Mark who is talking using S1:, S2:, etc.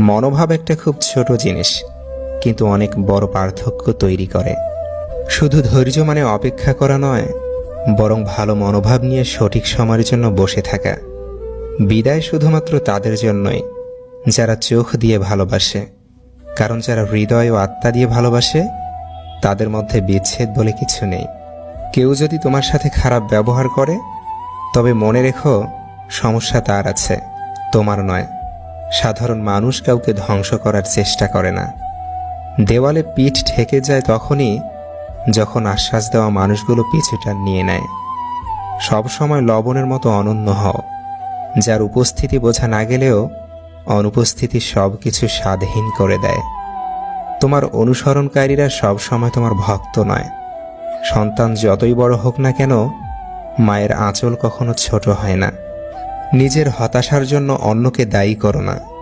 S1: মনোভাব একটা খুব ছোট জিনিস, কিন্তু অনেক বড় পার্থক্য তৈরি করে। শুধু ধৈর্য মানে অপেক্ষা করা নয়, বরং ভালো মনোভাব নিয়ে সঠিক সময়ের জন্য বসে থাকা। বিদায় শুধুমাত্র তাদের জন্যই, যারা চোখ দিয়ে ভালোবাসে। কারণ যারা হৃদয় ও আত্মা দিয়ে ভালোবাসে, তাদের মধ্যে বিচ্ছেদ বলে কিছু নেই। কেউ যদি তোমার সাথে খারাপ ব্যবহার করে, তবে মনে রেখো, সমস্যা তার আছে, তোমার নয়। সাধারণ মানুষ কাউকে ধ্বংস করার চেষ্টা করে না। দেওয়ালে পিঠ ঠেকে যায় তখনই যখন আশ্বাস দেওয়া মানুষগুলো পিছুটা নিয়ে নেয়। সবসময় লবণের মতো অনন্য হও। যার উপস্থিতি বোঝা না গেলেও অনুপস্থিতি সব কিছু স্বাধীন করে দেয়। তোমার অনুসরণকারীরা সব সময় তোমার ভক্ত নয়। সন্তান যতই বড় হোক না কেন, মায়ের আঁচল কখনো ছোট হয় না। নিজের হতাশার জন্য অন্যকে দায়ী করো না।